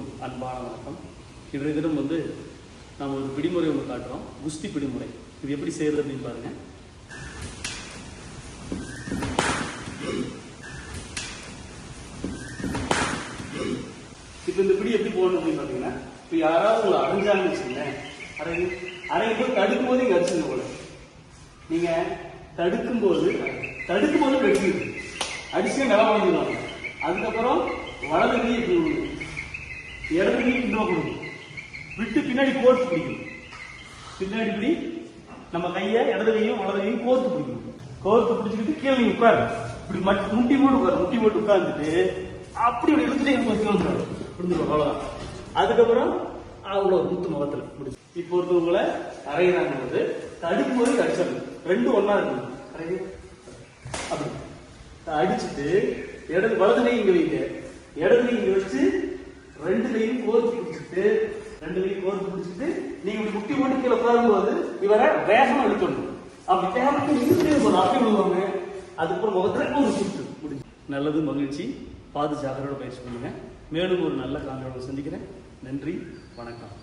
அனைவருக்கும் அன்பான வணக்கம். இன்றைய தினம் வந்து நாம் ஒரு பிடிமுறை ஒன்று காட்டுறோம். குஸ்தி பிடிமுறை இது எப்படி செய்யறது அப்படின்னு பாருங்க. இப்போ இந்த பிடி எப்படி போடணும் அப்படின்னு பார்த்தீங்கன்னா இப்போ யாராவது உங்களை அடைஞ்சாங்கன்னு வச்சுக்கோங்களேன். அரை அரையும் போது தடுக்கும் போது இங்கே அடிச்சுங்க போல. நீங்க தடுக்கும் போது தடுக்கும் போது வெட்டிடுது அடிச்சு நிலம் வாங்கிடுவாங்க அதுக்கப்புறம் வலது கை இப்படி இடத்துக்கு இடது விட்டு பின்னாடி கோர்த்து பிடிக்கும் பின்னாடி இப்படி நம்ம கையை இடது கையும் வலது கையும் கோர்த்து பிடிக்கும் கோர்த்து பிடிச்சிக்கிட்டு கீழே உட்காரு இப்படி மட் முட்டி போட்டு உட்காரு முட்டி போட்டு உட்கார்ந்துட்டு அப்படி ஒரு இடத்துல எனக்கு கொஞ்சம் வந்துடும் அவ்வளவுதான். அதுக்கப்புறம் அவ்வளோ முத்து முகத்தில் முடிச்சு இப்போ ஒருத்தவங்களை அரைகிறாங்க போது தடுக்கும் போது அடிச்சிடணும். ரெண்டும் ஒன்னா இருக்கணும். அரைய அப்படி. அடிச்சுட்டு இடது வலது கை இங்க வைங்க. இடது கை வச்சு ரெண்டு கையும் கோர்த்து பிடிச்சிட்டு ரெண்டு கையும் கோர்த்து பிடிச்சிட்டு நீங்க குட்டி முட்டி போட்டு கீழே உட்காரும்போது இவரை வேகமா இழுக்கணும் அப்படி வேகமா இழுத்துட்டே ஒரு அப்படி விழுவாங்க. அதுக்கப்புறம் முகத்துல ஒரு சுற்று முடிஞ்சு. நல்லது மகிழ்ச்சி. பாது பயிற்சி பண்ணுங்க. மேலும் ஒரு நல்ல காணொலியோட சந்திக்கிறேன். நன்றி வணக்கம்.